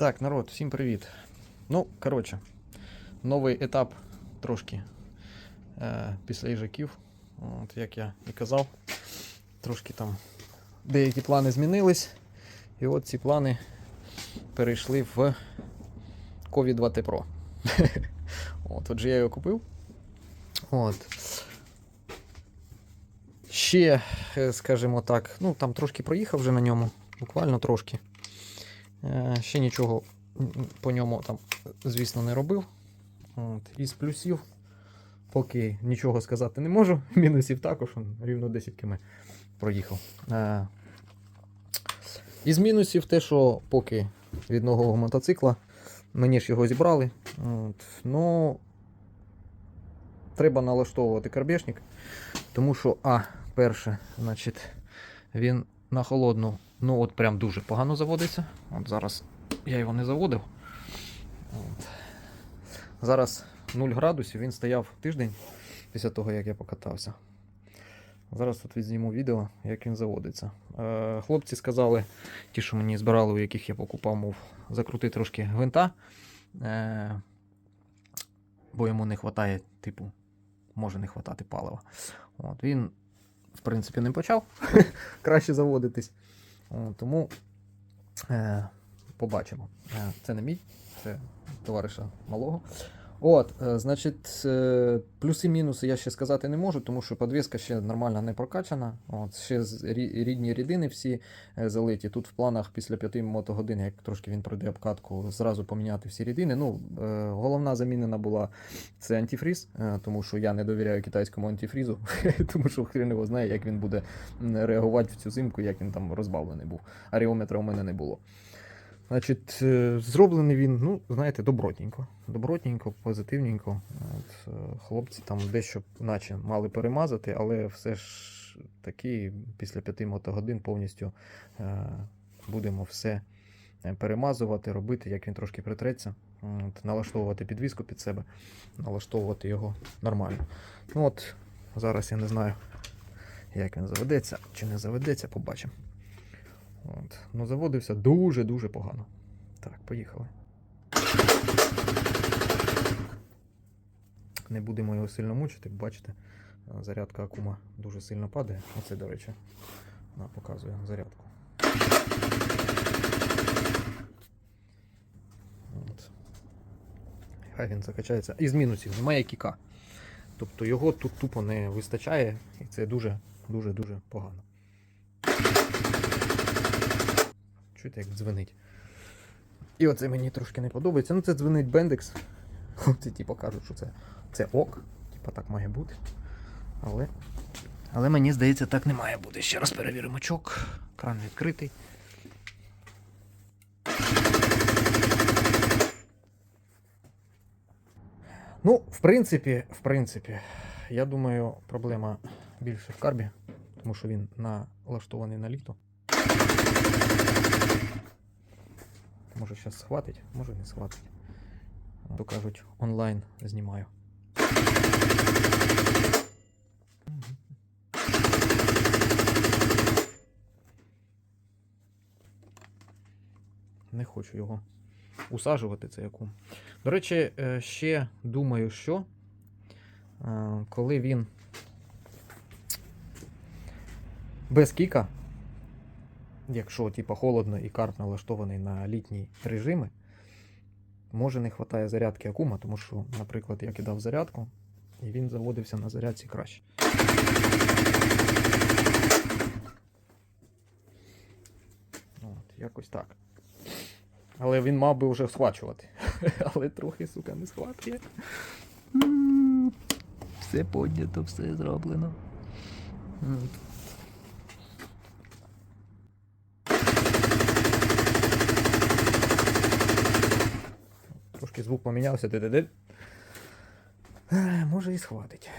Так, народ, всім привіт. Ну, коротше, новий етап трошки е, після їжаків. От, як я і казав, трошки там деякі плани змінились. І от ці плани перейшли в COVID 2 T Pro. От, отже, я його купив. От. Ще, е, скажімо так, ну там трошки проїхав вже на ньому, буквально трошки. Е, Ще нічого по ньому там, звісно, не робив. От. Із плюсів, поки нічого сказати не можу. Мінусів також рівно 10 км проїхав. Е, Із мінусів те, що поки від нового мотоцикла, мені ж його зібрали. От. Ну, треба налаштовувати карбешник, тому що, а, перше, значить, він на холодну, ну от прям дуже погано заводиться. От зараз я його не заводив. От. Зараз 0 градусів, він стояв тиждень після того, як я покатався. Зараз тут відзніму відео, як він заводиться. Е, хлопці сказали, ті, що мені збирали, у яких я покупав, мов закрути трошки гвинта. Е, бо йому не вистачає, типу, може не вистачати палива. От, він, в принципі, не почав краще заводитись. От, тому е, побачимо. Е, це не мій, це товариша малого. От, е, значить, е, плюси-мінуси я ще сказати не можу, тому що подвіска ще нормально не прокачана. От, ще рідні рідини всі е, залиті. Тут в планах після 5 мотогодин, як трошки він пройде обкатку, зразу поміняти всі рідини. Ну, головна замінена була це антифріз, тому що я не довіряю китайському антифрізу, тому що хрен його знає, як він буде реагувати в цю зимку, як він там розбавлений був. Аріометра у мене не було. Значить, е, зроблений він, ну, знаєте, добротненько. Добротненько, позитивненько. От, е, хлопці там дещо наче мали перемазати, але все ж таки після п'яти мотогодин повністю е, будемо все перемазувати, робити, як він трошки притреться. От, налаштовувати підвіску під себе, налаштовувати його нормально. Ну от, зараз я не знаю, як він заведеться чи не заведеться, побачимо. От. Ну, заводився дуже-дуже погано. Так, поїхали. Не будемо його сильно мучити, бачите, зарядка акума дуже сильно падає. Оце, до речі, вона показує зарядку. От. Хай він закачається. Із мінусів немає кіка. Тобто його тут тупо не вистачає, і це дуже-дуже-дуже погано. Чуєте, як дзвенить. І оце мені трошки не подобається. Ну, це дзвенить Бендекс. Хлопці, типу, кажуть, що це, це ок. Типа так має бути. Але. Але мені здається, так не має бути. Ще раз перевіримо чок. Кран відкритий. Ну, в принципі, в принципі, я думаю, проблема більше в карбі, тому що він налаштований на літо. Може зараз схватить, може не схватить. То кажуть, онлайн знімаю. Не хочу його усаджувати, це яку. До речі, е, ще думаю, що е, коли він без кіка, якщо типа холодно і карт налаштований на літні режими, може не вистачає зарядки акума, тому що, наприклад, я кидав зарядку, і він заводився на зарядці краще. От, якось так. Але він мав би вже схвачувати. Але трохи, сука, не схватує. Все поднято, все зроблено. Звук помінявся. Де-де-де. Е, Може і схватить.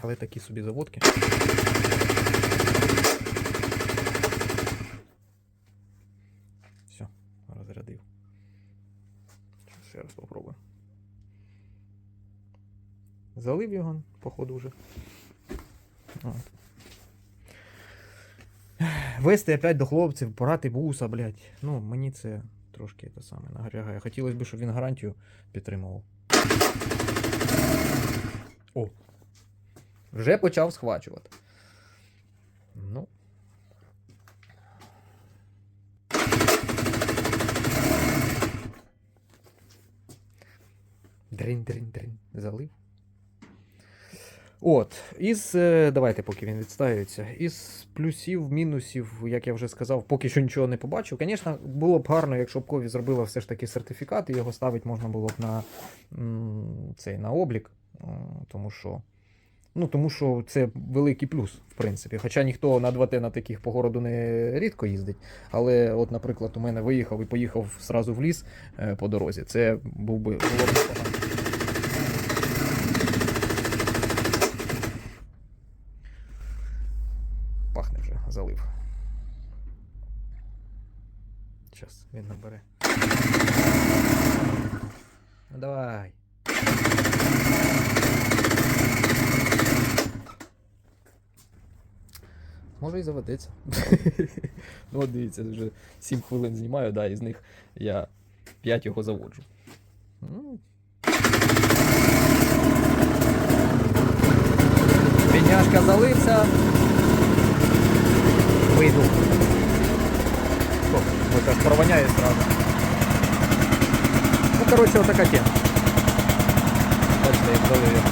Але такі собі заводки. Все, розрядив. Ще раз попробую. Залив його, походу, вже. От. вести опять до хлопців, порати буса, блядь. Ну, мені це трошки те саме нагрягає. Хотілося б, щоб він гарантію підтримував. О. Вже почав схвачувати. Ну. Дринь, дринь, дринь. Залив. От, із. е, Давайте, поки він відстаюється. Із плюсів, мінусів, як я вже сказав, поки що нічого не побачив. Звісно, було б гарно, якщо б Кові зробила все ж таки сертифікат, і його ставити можна було б на цей на облік. Тому що. Ну, тому що це великий плюс, в принципі. Хоча ніхто на 2Т на таких по городу не рідко їздить. Але, от, наприклад, у мене виїхав і поїхав зразу в ліс е, по дорозі. Це був би було б непогано. Пахне вже, залив. Зараз він набере. Ну давай. Може і заведеться. ну, от дивіться, вже 7 хвилин знімаю, да, із них я 5 його заводжу. Ну. Бідняшка залився. Вийду. О, ось аж провоняє сразу. Ну, коротше, отака тема. Бачите, як залив.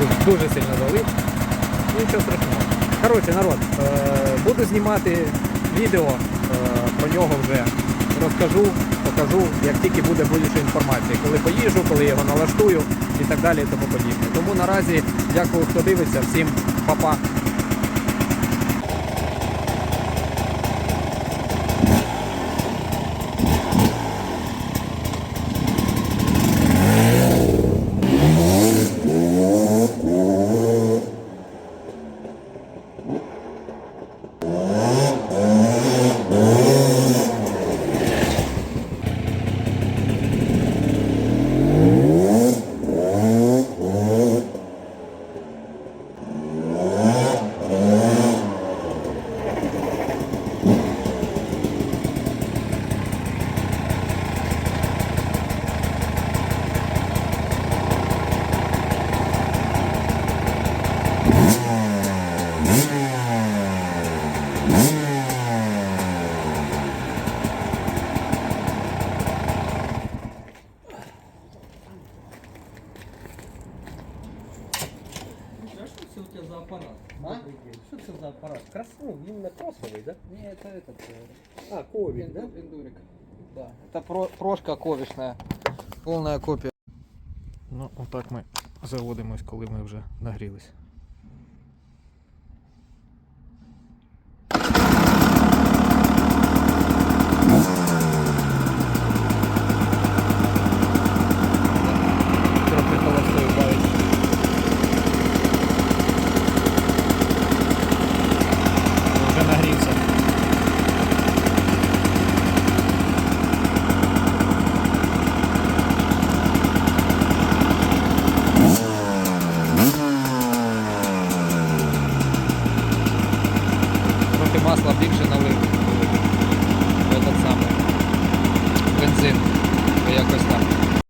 Дуже, дуже сильно залив. Нічого страшного. Коротше, народ, е, буду знімати відео е, про нього вже. Розкажу, покажу, як тільки буде більше інформації, коли поїжджу, коли його налаштую і так далі і тому подібне. Тому наразі дякую, хто дивиться, всім па-па. что это у тебя за аппарат? А? Добрый день. Что это за аппарат? Крас... Ну, именно кроссовый, да? Не, это этот. э, А, ковик, да? Винду- Виндурик. Да, это про прошка ковішна, повна копія. Ну, отак ми заводимось, коли ми вже нагрілись.